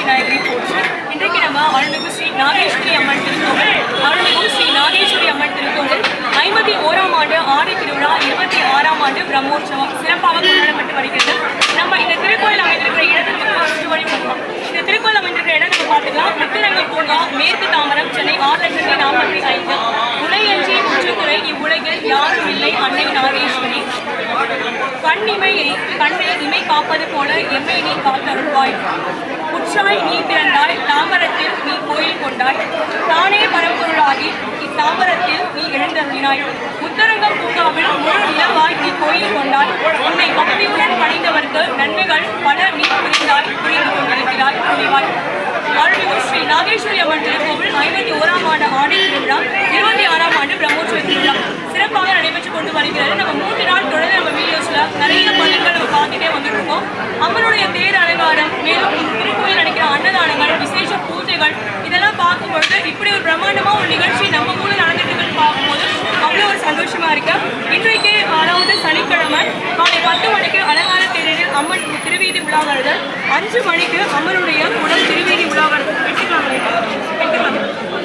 விநாயகரை போற்று இன்றைக்கு நம்ம அருள்மிகு ஸ்ரீ நாகேஸ்வரி அம்மன் திருக்கோவில் அருள்மிகு ஸ்ரீ நாகேஸ்வரி அம்மன் திருக்கோவில் ஐம்பத்தி ஓராம் ஆண்டு ஆடி திருவிழா இருபத்தி ஆறாம் ஆண்டு பிரம்மோற்சவம் சிறப்பாக கொண்டாடப்பட்டு வருகிறது. நம்ம இந்த திருக்கோயில் அமைந்திருக்கிற இடத்துக்கு நம்ம வழி பார்க்கலாம் இந்த திருக்கோயில் அமைந்திருக்கிற இடம் நம்ம பார்த்துக்கலாம். முத்துரங்கம் பூங்கா மேற்கு தாமரம் சென்னை ஆறு லட்சத்தி நாற்பத்தி ஐந்து. உலகென்றி உச்சுத்துறை இவ்வுலகில் யாரும் இல்லை அன்னை நாகேஸ்வரி. கண்ணிமையை கண்ணை இமை காப்பது போல எம்மை நீ காத்தருள்வாய். உற்றாய் நீ பிறந்தாய் தாமரத்தில் நீ கோயில் கொண்டாய். தானே பரம்பொருளாகி இத்தாமரத்தில் நீ எழுந்தருளினாய். உத்தரங்கம் பூங்காவில் முழு நிலவாய் நீ கோயில் கொண்டாய். உன்னை பக்தியுடன் பணிந்தவர்க்கு நன்மைகள் பல நீ புரிந்தாய் புரிந்து கொண்டிருக்கிறாய் புரிவாய். அருள்மிகு ஸ்ரீ நாகேஸ்வரி அம்மன் திருக்கோவில் ஐம்பத்தி ஓராம் ஆண்டு ஆடி திருவிழா இருபத்தி ஆறாம் ஆண்டு பிரம்மோற்சவ திருவிழா. சிறப்பாக நடைபெற்று கொண்டு வருகிறது. நம்ம மூன்று நாள் தொடர்ந்து நம்ம வீடியோஸ்ல நிறைய பலன்கள் நம்ம பார்த்துட்டே வந்துட்டு இருக்கோம். அம்மனுடைய தேர் அலங்காரம் மேலும் இப்படி ஒரு பிரம்மாண்டமாக ஒரு நிகழ்ச்சி நம்ம மூலம் நடந்துட்டு பார்க்கும்போது அவ்வளோ ஒரு சந்தோஷமாக இருக்கு. இன்றைக்கு அதாவது சனிக்கிழமை காலை பத்து மணிக்கு அலங்கார தேரில் அம்மன் திருவீதி உலா வருதல் அஞ்சு மணிக்கு அம்மனுடைய உடல் திருவீதி உலா வருதல் வெட்டுக்கலாம்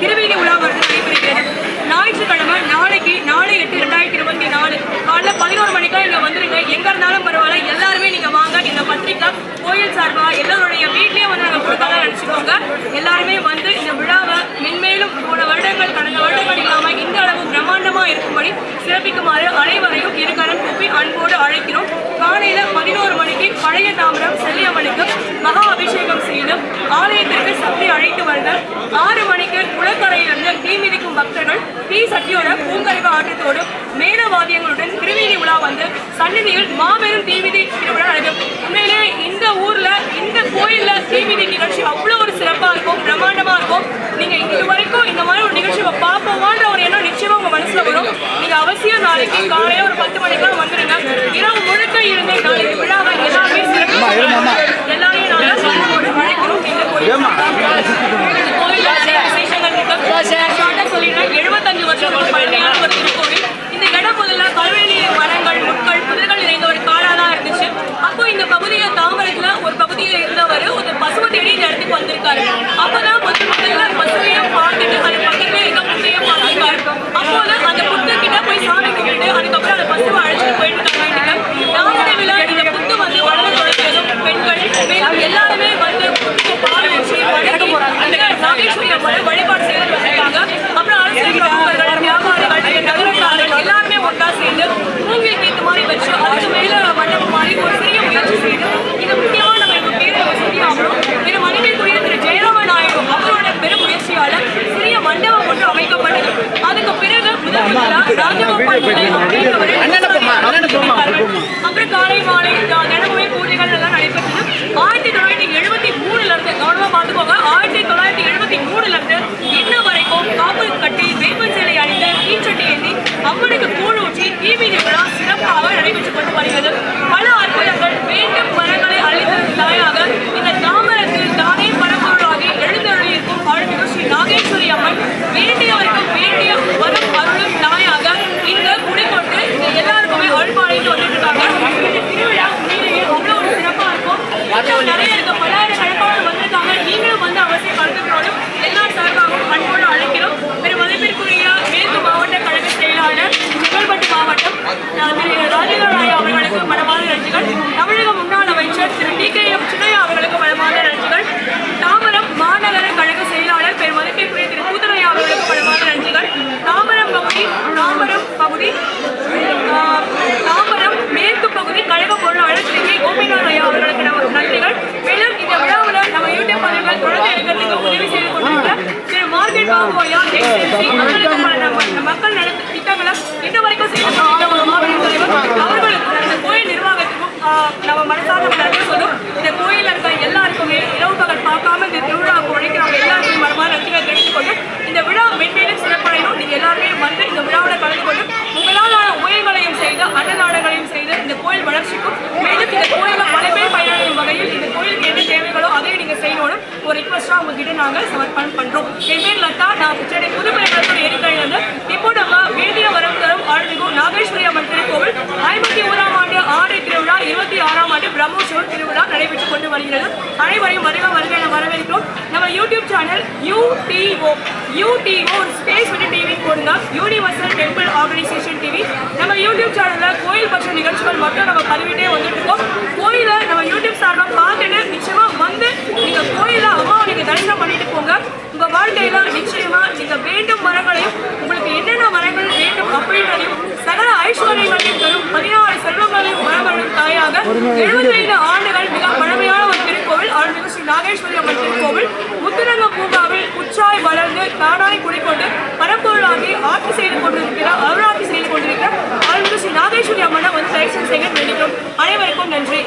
திருவீதி உலா வருதல் நடைபெறுகிறது ஞாயிற்றுக்கிழமை நாளைக்கு நாலு எட்டு ரெண்டாயிரத்தி இருபத்தி நாலு. காலைல பதினோரு மணிக்கா இங்கே வந்துருங்க. எங்கே இருந்தாலும் பரவாயில்ல. எல்லாருமே நீங்கள் வாங்க. இந்த பத்திரிக்கை கோயில் சார்பாக எல்லாருடைய வீட்லேயே வந்து நாங்கள் கொடுக்கலாம். நினச்சிக்கோங்க. எல்லாருமே வந்து இந்த விழாவை மேலும் போன வருடங்கள் கடந்த வருடங்கள் இல்லாமல் இந்த அளவு பிரம்மாண்டமா இருக்கும்படி சிறப்பிக்குமாறு அனைவரையும் இருகரம் கூப்பி அன்போடு அழைக்கிறோம். காலையில பதினோரு மணிக்கு பழைய தாமிரம் செல்லியம்மனுக்கு மகா அபிஷேகம் செய்து ஆலயத்திற்கு சக்தி அழைத்து வருதல் ஆறு மணிக்கு குளக்கரையிலிருந்து தீ மிதிக்கும் பக்தர்கள் தீ சட்டியோட பூங்கழிவு ஆட்டத்தோடு மேலவாதியங்களுடன் திருவிதி திருவீதி உலா வந்து சந்நிதியில் மாபெரும் தீமிதி திருவிழா நடக்கும் உண்மையிலே இந்த ஊர்ல இந்த கோயில்ல தீமிதி நிகழ்ச்சி அவ்வளோ ஒரு சிறப்பா இருக்கும் பிரம்மாண்டமா இருக்கும். முதலா ராஜகோபால் பிள்ளை அப்படின்றவரு அப்புறம் காலை மாலை தினமுமே எடுக்கிறதுக்கு உதவி செய்து கொண்டிருக்கிற திரு மார்கெட் பாபு ஐயா எக்ஸ்எல்சி அவர்களுக்கு பல நம்ம மக்கள் நல திட்டங்களை இது வரைக்கும் செய்து ஒரு மாவட்ட தலைவர் அவர்களுக்கு இந்த கோயில் நிர்வாகத்துக்கும் நம்ம மனசார்ந்த நன்றி சொல்லும் இந்த கோயிலில் இருக்க எல்லாருக்குமே இரவு பகல் பார்க்காம இந்த திருவிழாவுக்கு உழைக்கிறவங்க எல்லாருக்கும் நன்றிகளை தெரிவித்துக் கொண்டு இந்த விழா மென்மேலும் சிறப்படையும் நீங்க எல்லாருமே வந்து இந்த விழாவில் கலந்து கொண்டு உங்களால் உயர்களையும் செய்து அன்னதானங்களையும் செய்து இந்த கோயில் வளர்ச்சிக்கும் மேலும் இந்த கோயிலை பல பேர் பயனடையும் வகையில் இந்த கோயிலுக்கு என்ன தேவைகளோ அதையும் நீங்க செய்யணும் ஒரு ரிக்வஸ்டா உங்ககிட்ட நாங்க சமர்ப்பணம் பண்றோம் என் பேர் லதா நான் சென்னை புதுப்பேட்டை ஏரிக்கையிலிருந்து இப்போ நம்ம வேதிய வரம் தரும் அருள்மிகு நாகேஸ்வரி அம்மன் திருக்கோவில் ஐம்பத்தி ஓராம் ஆண்டு ஆடி திருவிழா இருபத்தி ஆறாம் ஆண்டு பிரம்மோற்சவம் திருவிழா நடைபெற்றுக் கொண்டு வருகிறது அனைவரையும் வருக வரவேற்கிறோம். நம்ம யூடியூப் சேனல் யூடிஓ யூடிஓ ஒரு ஸ்பேஸ் விட்டு டிவி போடுங்க யூனிவர்சல் டெம்பிள் ஆர்கனைசேஷன் டிவி நம்ம யூடியூப் சேனலில் கோயில் பற்றிய நிகழ்ச்சிகள் மட்டும் நம்ம பதிவிட்டே வந்துட்டு இருக்கோம். கோயில நம்ம யூடியூப் சார்பாக பார்த்துட்டு நிச்சயமா வந்து நீங்க கோயில அம்மாவை நீங்க தரிசனம் பண்ணிட்டு போங்க. உங்க வாழ்க்கையில நிச்சயமா நீங்க வேண்டும் மரங்களையும் உங்களுக்கு என்னென்ன மரங்கள் வேண்டும் அப்படின்றதையும் சகல ஐஸ்வர்யங்களையும் தரும் பதினாறு செல்வங்களையும் மரங்களும் தாயாக எழுபத்தைந்து காளியம்மன் கோவில் முத்துரங்க பூங்காவில் உச்சாய் வளர்ந்து தானாய் குடிக்கொண்டு பரம்பொருளாகி ஆட்சி செய்து கொண்டிருக்கிற அருளாட்சி செய்து கொண்டிருக்கிறார். அருள் ஸ்ரீ நாகேஸ்வரி அம்மனை வந்து தரிசனம் செய்ய வேண்டிக்கிறோம் அனைவருக்கும் நன்றி.